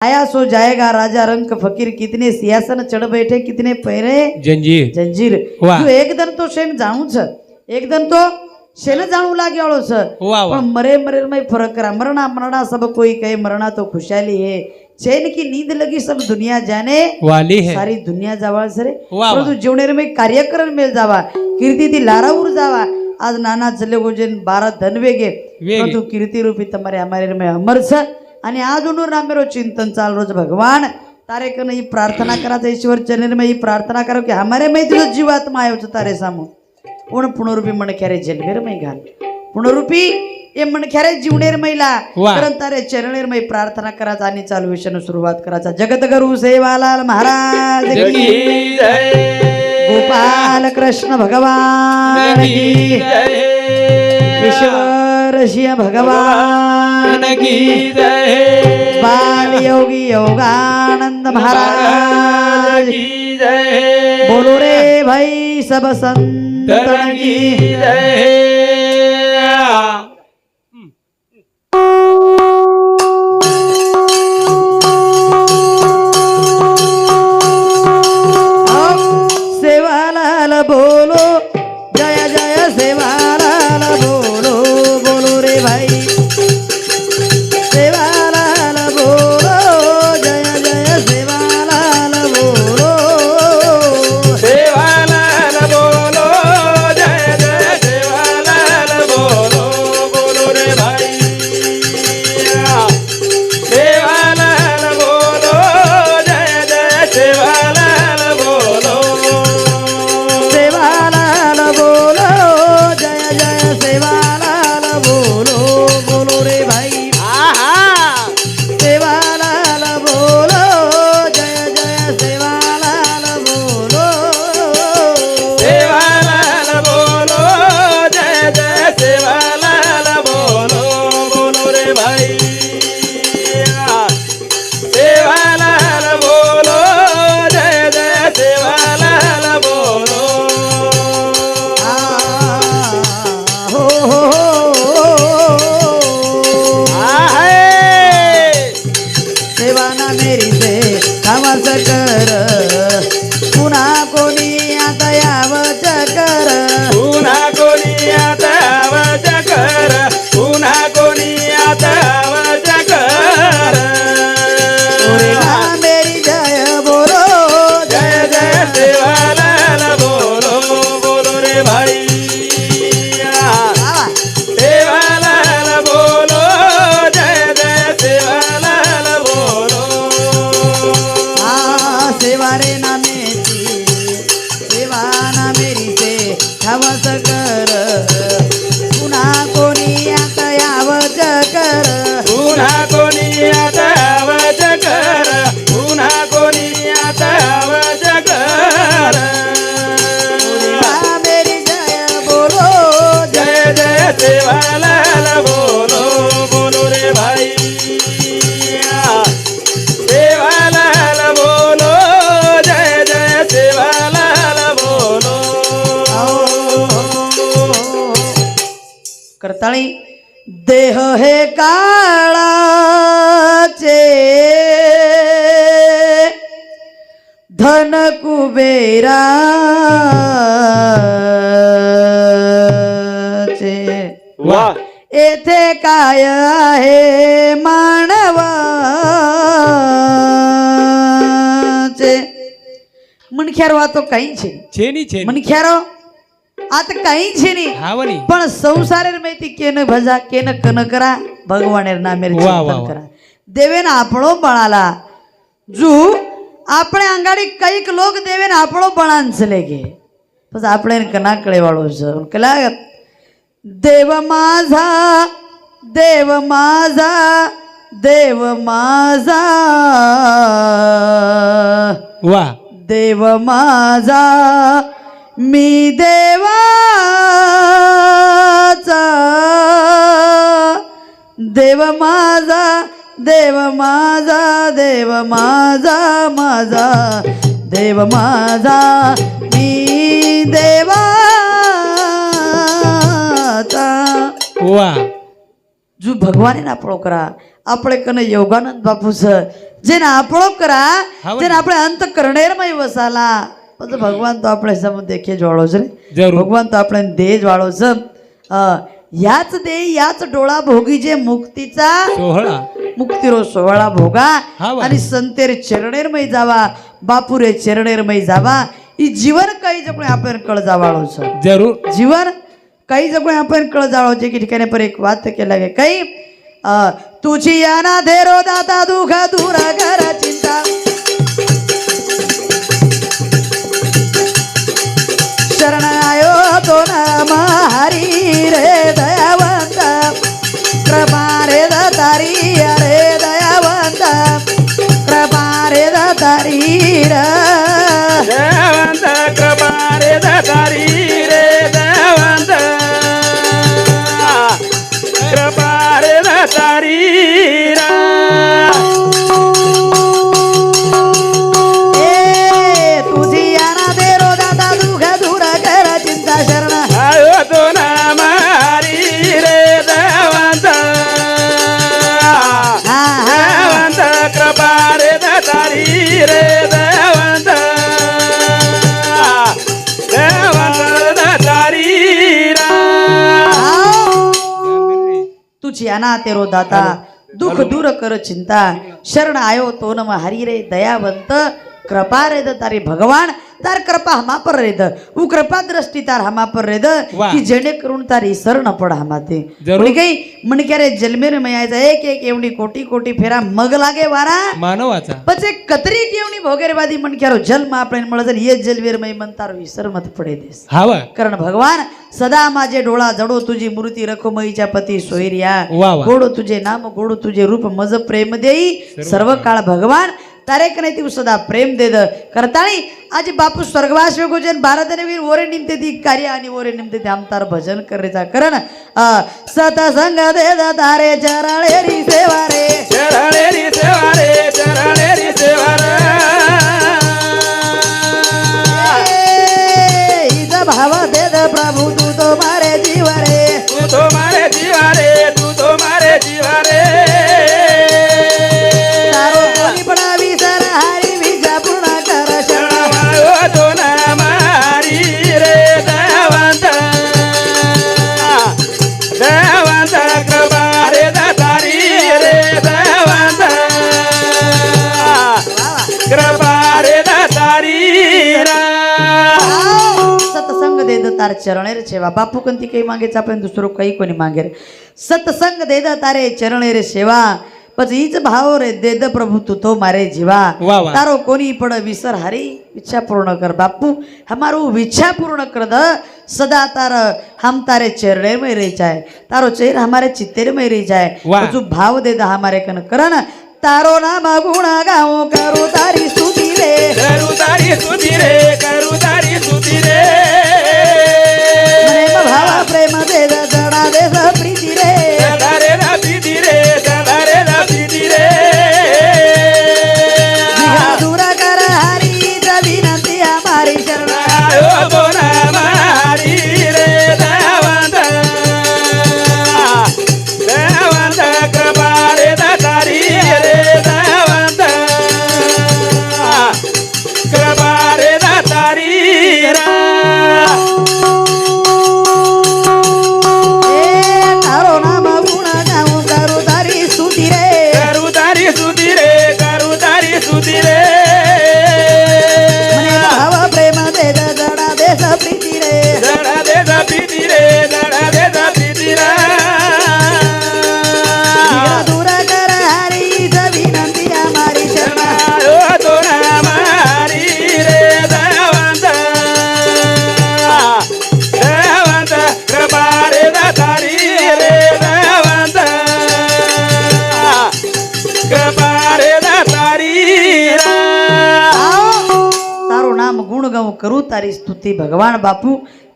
आया सो जाएगा राजा रंक फकीर कितने सियासन चढ़ बैठे कितने पहरे जंजीर। जंजीर। तू एक दिन तो शेन जाऊ छ एक दिन तो शेन जाणू लाग्याळो छ पण मरे मरे में फरक करा मरना मरना सब कोई कहे मरना तो खुशहाली है। चैन की नींद लगी सब दुनिया जाने। वाली है। सारी दुनिया जावा सरे। परंतु जीवनेर में कार्यक्रम मेल जावा। कीर्ति ती लाराऊर जावा। आज नाना चले गोजेन बारा धन वेगे। परंतु कीर्ति रूपी तुम्हारे हमारे में अमर छ आणि आज अजून रामेरो चिंतन चाल रोज भगवान तारे कन ही प्रार्थना करायचं ईश्वर चरण में ही प्रार्थना करो की हमारे में तुझं जीवात्मा आयोच तारे सामो. पण पुनरुपी मणख्यारे जन्मेर मै घाल. पुनरुपी ये मणख्यारे जीवनेर महिला कारण तारे चरणेर मै प्रार्थना करायचा आणि चालू विषयानं सुरुवात करायचा जगतगुरु सेवालाल महाराज. गोपाल कृष्ण भगवान विश्व रशिया भगवान की जय बाल योगी योगानंद महाराज। की जय बोलो रे भाई सब संत की जय তাড়ি দেহ হে কাড়াচে ধন কুবেরা येथे काय आहे मानवाचे मणख्यारो तो काही छे छेनी छे मणख्यारो મણખ્યારો આ તો કઈ છે નહીં હાવની પણ સંસારેર માહિતી કેને ભજા કેને कन करा भगवानेर नामेर वा, वा, चिंतन वा. करा देवेन આપણો बळाला जू આપણે आंगाडी कैक लोक देवेन આપણો बळांचले गे बस આપણે कना कळे वाळो છે कला देव माझा देव माझा देव माझा વાહ देव माझा मी देवाचा देव माझा देव माझा देव माझा माझा देव माझा मी देवाचा વાહ જો ભગવાને ના આપણો કરા આપણે કને યોગાનંદ બાપુ છે જેને આપણો કરા હા, જેને આપણે અંત કરણેરમય વસાલા પછી ભગવાન તો આપણે સમ દેખે જ વાળો છે ને. જરૂર ભગવાન તો આપણે દેહ જ વાળો છે અ, याच देह याच डोळा भोगी जे मुक्तीचा सोहळा मुक्तीरो सोहळा भोगा हा वा. आणि संतेर चरणेरमय जावा बापुरे चरणेरमय जावा ही जीवन काही जगणे आपण कळ जावाळो છે जरूर जीवन काही जगणे आपण कळ जाळो છે की ठिकाणी पर एक वात केला गे काही अ, तुझी याना धेरो दाता दुःख दूर कर चिंता शरण आयो तो नाम हरी रे दयावंत कृपा रे दातारी रे दयावंत कृपा रे तेरो दाता दुःख दूर कर चिंता शरण आयो तो नम हरी रे दयावंत कृपा रेद तारी भगवान तार कृपा हमा पर रेद. वो कृपा दृष्टि तार हमा पर रेद वाह. की जेणेकरून तारी शरण पड हमा ते जरूर. म्हणजे काही म्हणजे अरे जलमेर मयाचा एक एक एवढी कोटी कोटी फेरा मग लागे वारा. मानवाचा. एक कतरी केवणी भोगेरवादी म्हणक्यारो जन्म आपण म्हणत ये जलवीरमय म्हणतारो विसर मत पडे देस. हवा कारण भगवान सदा माझे डोळा जडो तुझी मूर्ती रखोमयीच्या पती सोयरिया. वा गोड तुझे नाम गोड तुझे रूप मज प्रेम देई. सर्व काळ. भगवान तारे कने ती सदा प्रेम दे द करताळी आज बापू स्वर्गवास वेगोजन भारत वीर ओरे निमते ती कार्य आणि ओरे निमते ते आमतार भजन करेचा. करण सतसंग दे तारे चरणे री सेवा रे. चरणेरी सेवा रे चरणेरी सेवा रे सरकार रे सेवा. बापू कोण ती काही मागेच आपण दुसरं काही कोणी मागे सतसंग दे तारे चरणेर सेवा. पण हीच भाव रे दे प्रभू तू तो मारे जीवा. तारो कोणी पण विसर हारी इच्छा पूर्ण कर बापू. हमारू इच्छा पूर्ण कर द सदा तार हम तारे चेरणे में रे जाय तारो चेर हमारे चित्तेर में रे जाय तू भाव दे हमारे कन कर तारो ना बागुणा गाव करू तारी सुधी रे. करू तारी सुधी रे करू तारी सुधी रे. भाव प्रेम दे द जडा તારી સ્તુતિ ભગવાન બાપુ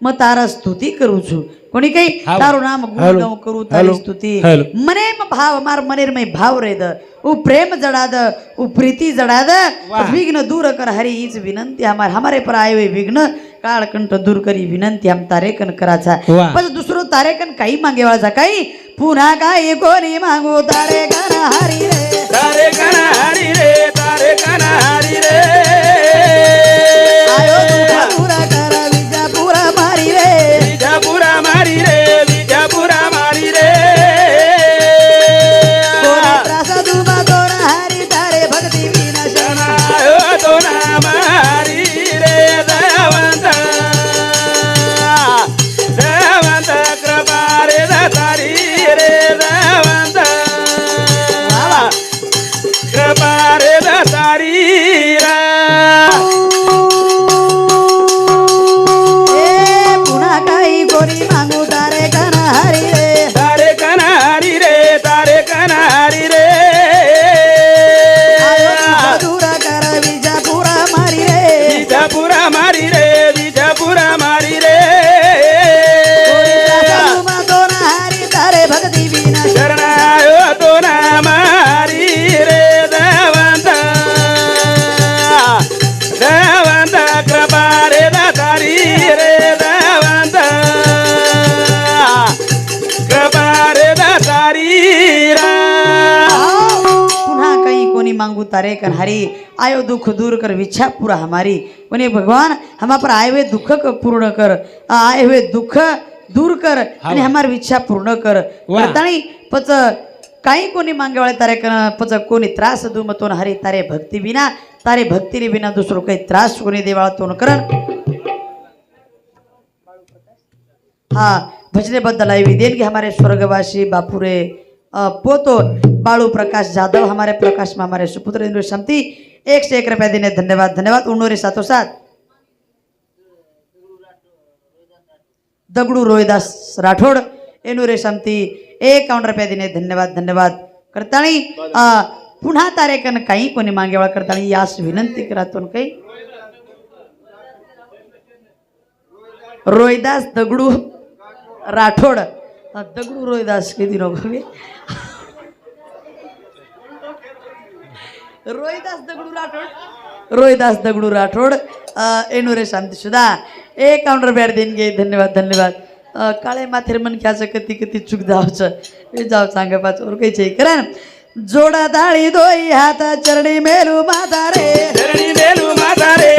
मैं તારા સ્તુતિ કરું છું કોની કઈ હાલો. તારું નામ ગુણ હાલો. ગાઉં કરું તારી હાલો. સ્તુતિ હાલો. મને એમ ભાવ માર મનેર મય ભાવ રે द उ प्रेम जडा द उ प्रीति जडा द वाह. विघ्न दूर कर हरी हीच विनंती हमार हमारे पर आए हुए विघ्न काळ कंठ दूर करी विनंती हम तारे कन कराचा वाह. पण दुसरं तारे कन काही मागे वाळचा काही पुन्हा काही कोणी मागू तारे गाना हरी कन्हारी आयो दुख दूर कर विच्छा पूरा हमारी। कोणी भगवान हम पर आए हुए दुख को पूर्ण कर आए हुए दुख दूर कर आणि हमार विच्छा पूर्ण कर. करतानी पच काही कोणी मागेवाळे तारे पच कोणी त्रास दुमतोन हरी तारे भक्ती विना तारे भक्तीने विना दुसरो काही त्रास कोणी देवाळा तोन करण। हाँ भजने बद्दल आई विदेन कि हमारे स्वर्गवासी बापुरे अ, पोतो बाळू प्रकाश जाधव हमारे प्रकाश में हमारे सुपुत्र इंद्र शांति। एक से एक रुपया देने धन्यवाद धन्यवाद। उन्नोरे साथों साथ दगडू रोहिदास राठोड एनुरे शांती। एकावन्न रुपया देणे धन्यवाद धन्यवाद। करताळी अ, पुन्हा तारेकन काही कोणी मागेवाळ करताळी यास विनंती करातून काही रोहिदास दगडू राठोड। दगडू रोहिदास किती नको बे? रोहिदास दगडू राठोड. रोहिदास दगडू राठोड. एनुरे शांती सुद्धा ए काउंटर बॅट देईन घे. धन्यवाद धन्यवाद. काळे माथेर मन घ्यायचं कधी कधी चूक जावचं. हे जाव सांगा पाच और काही छै करा जोडा दाळी दोई हात चरणी मेलू माता रे. चरणी मेलू माता रे.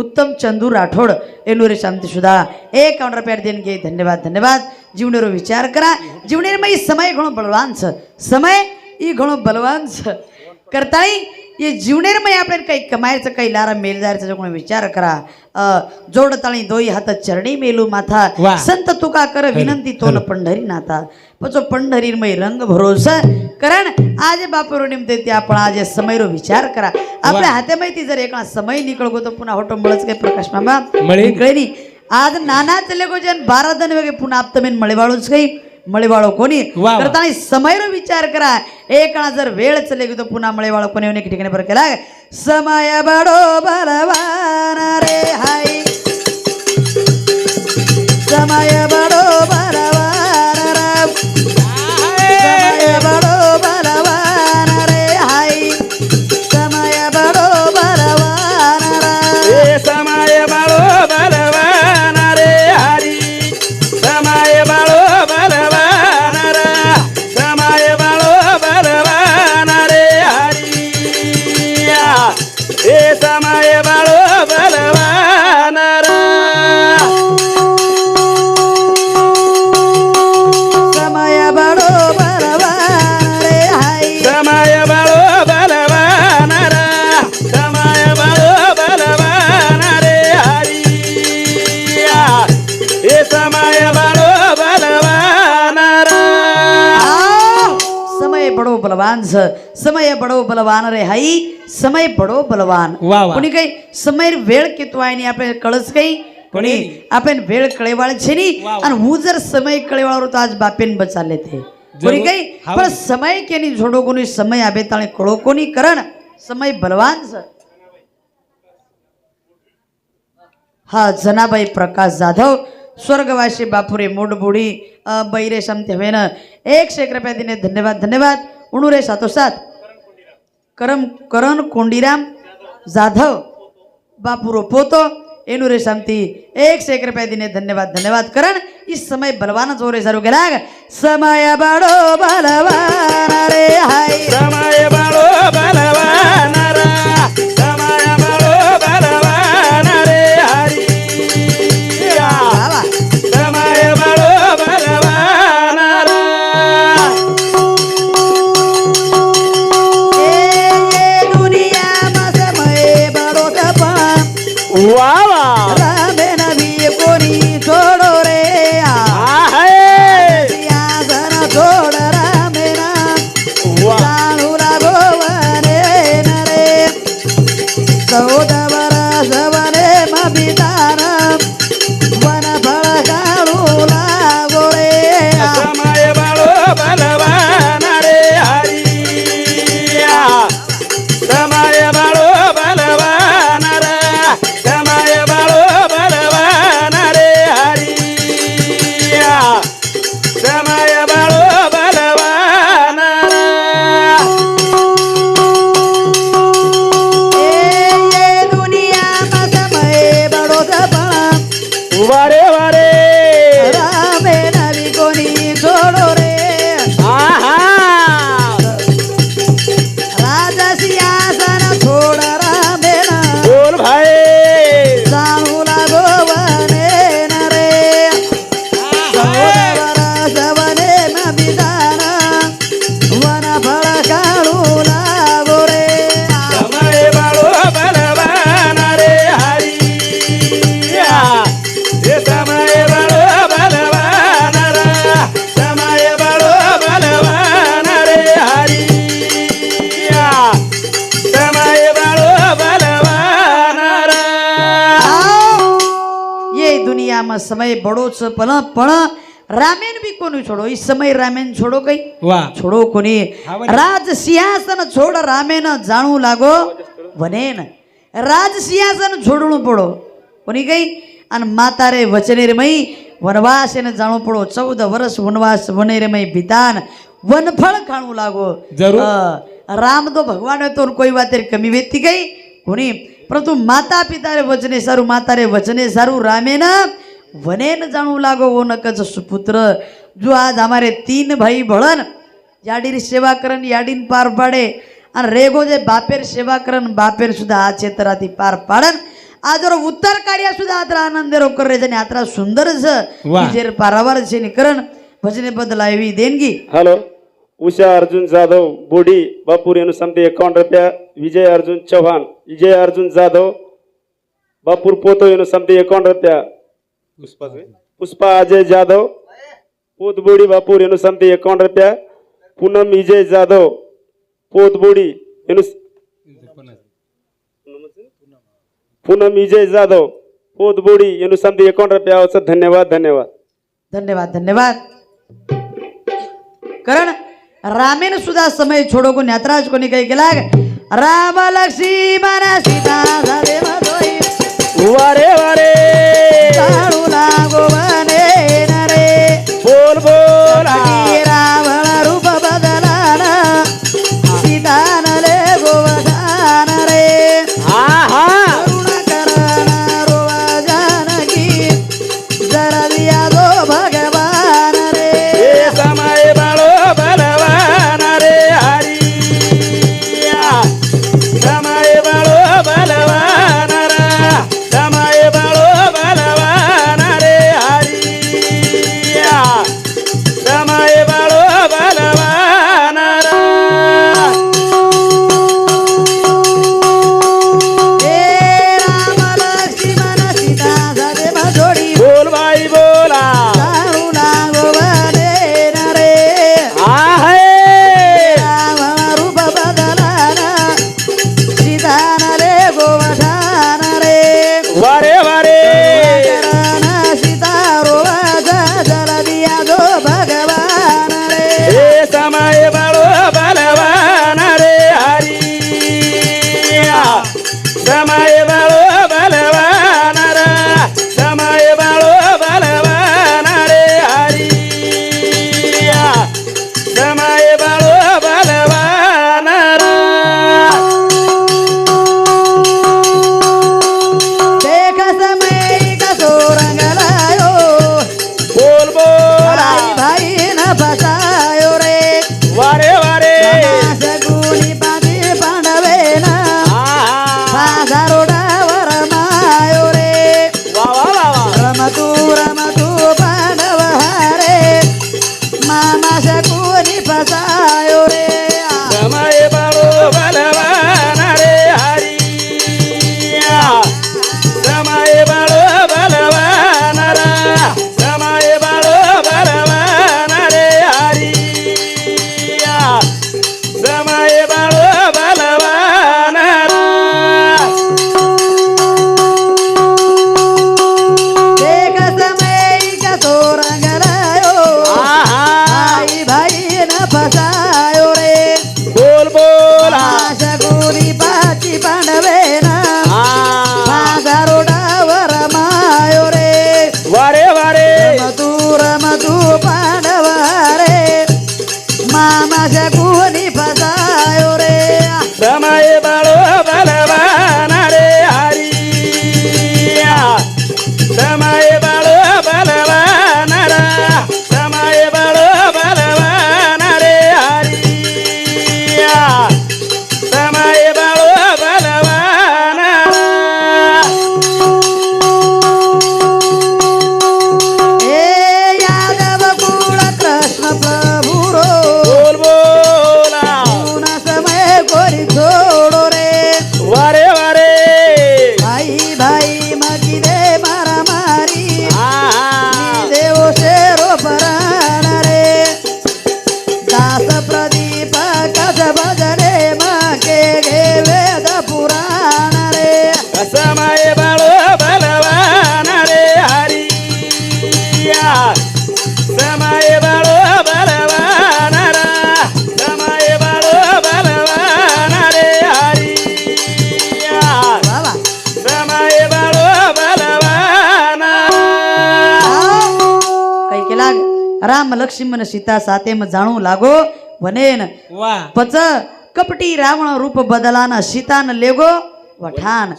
उत्तम चंदू राठोड एनुरे शांती सुधा ए काउंटर पॅड देन गे धन्यवाद धन्यवाद जीवनेरो विचार करा जीवनेर मी समय घणो बलवान समय ई घणो बलवान करताई ये जीवनेर मी आपले काही कमायचं काही लारा मेलदार छ कोण विचार करा जोड ताळी दोई हात चरणी मेलू माथा संत तुका कर विनंती तोल पंढरी नाता रंग भरोसा कारण आज बापरो निमते ते आपण आज समयरो विचार करा. आपल्या हातेमाहिती जर एका समय निकळगो तो पुन्हा होटो મળच काही प्रकाश मामा मळी. निकळे नाही. आज नाना चले गो जन बारा दन वेगे पुन्हा आपतमेन मळेवाळूच काही. मळेवाळो कोणी? वा वा. करताना समयरो विचार करा. एक जर वेळ चले गेलो पुन्हा मळेवाळो कोणी ठिकाणी बरं केला. समय बडो बलवान रे हाय સમય બડો બલવાન છે સમય બડો બલવાન રે હાઈ સમય બડો બલવાન વાહ, વાહ. કોની કઈ સમય વેળ કેતો આય ની આપણે કળશ કઈ કોની આપણે વેળ કળેવાળ છે ની વાહ, વાહ. અને હું જર સમય કળેવાળો તો આજ બાપેન બચા લેતે કોની કઈ હા. પણ સમય કેની જોડો કોની સમય આબે તાણે કળો કોની કરણ સમય બલવાન છે હા જનાભાઈ પ્રકાશ જાધવ સ્વર્ગવાસી બાપુરે મૂડ બુડી અ, બૈરે સમતે હવે ને એક શેક રૂપિયા દીને ધન્યવાદ ધન્યવાદ ઉણું રે સાથોસાથ કરમ કરણ કોંડીરામ જાધવ બાપુરો પોતો એનું રે શાંતિ એક શેક રૂપિયા દીને ધન્યવાદ ધન્યવાદ કરણ ઈ સમય બલવાન જોરે સારું કે લાગ સમય બડો બલવાન રે હાય સમય વાળો બલવાન बडो छ पल रामेन बि कोनी छोडो इस समय रामेन छोडो कै वा छोडो कोनी राज सिंहासन छोड रामेन जानु लागो भने राज सिंहासन छोड्नु पडो कोनी कै अन माता रे वचन रेमै वनवास ने जानु पडो चौध वर्ष वनवास भने रेमै बितान वनफल खानु लागो जरूर राम तो भगवान है तो कोई बात कमी वेती गई कोनी परंतु माता पिता रे वचने सारू माता रे वचने सारू रामेना वनेन जाणू लागो हो नकच सुपुत्र जो आज हमारे तीन भाई बळन याडीर सेवा करण याडीन पार पाडे आणि रे गो जे बापेर सेवा करण बापेर सुद्धा आज हे तर पार पाडन. आज रो उत्तर कार्या सुद्धा आता आनंद रो कर रे जाणे आता सुंदर पारावार शेन करण भजने बद्दल आयवी देणगी. हॅलो उषा अर्जुन जाधव बोडी बापूर येऊन समजे एकावन्न रुपया विजय अर्जुन चव्हाण विजय अर्जुन जाधव बापूर पोतो येऊन समजे एकावन्न रुपया पुष्पा अजय जाधव। पोतबोडी बापू रेणु समते एकावन्न रुपया। पूनम विजय जाधव। पोतबोडी रेणु पूनम विजय जाधव। पोतबोडी रेणु समते एकावन्न रुपया। औसत धन्यवाद धन्यवाद। धन्यवाद धन्यवाद। कारण रामेन सुद्धा समय छोडो कोणी यात्राज कोणी काही केला राम लक्ष्मी वारे वारे लक्ष्मी सीता साते म जाणू लागो वनेन. वा. पच कपटी रावण रूप बदलाना सीता न लेगो वठान.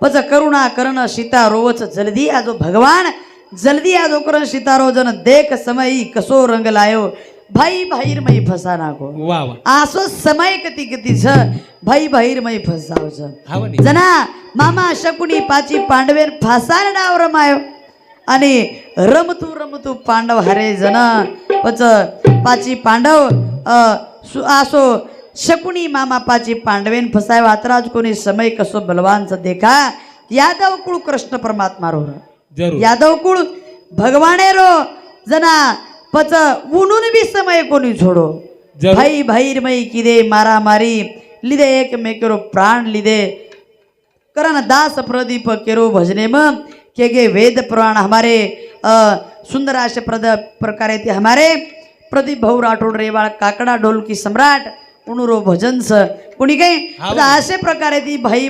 पच करुणा करण सीता रोवच जल्दी आजो भगवान. जल्दी आजो करण सीता रोजन देख समय कसो रंग लायो. भाई बाहेर मई फसा नाको आसो समय कती कती छ भाई मई फसाओ फसाव जना मामा शकुनी पाची पांडवे फासार डावर मायो. आणि रमतू रमतू पांडव हरे जन. पच पाची पांडव आसो शकुनी मामा पाची पांडवेन फसाय. वातराज कोणी समय कसो बलवानच देखा? यादव कुळ कृष्ण परमात्मा रो. यादव कुळ भगवाने रो. जना पच उनून बी समय कोणी छोडो भाई भाईरमयी किदे मारामारी लिदे एकमेकेरो प्राण लिदे. करण दास प्रदीप केरो भजने मग के गे वेद पुराण हमारे अ, सुंदर अशा प्रद प्रकारे ते हमारे प्रदीप भाऊ राठोड रेवाळ काकडा ढोलकी सम्राट उणुरो भजन स कोणी काही. असे प्रकारे ती भाई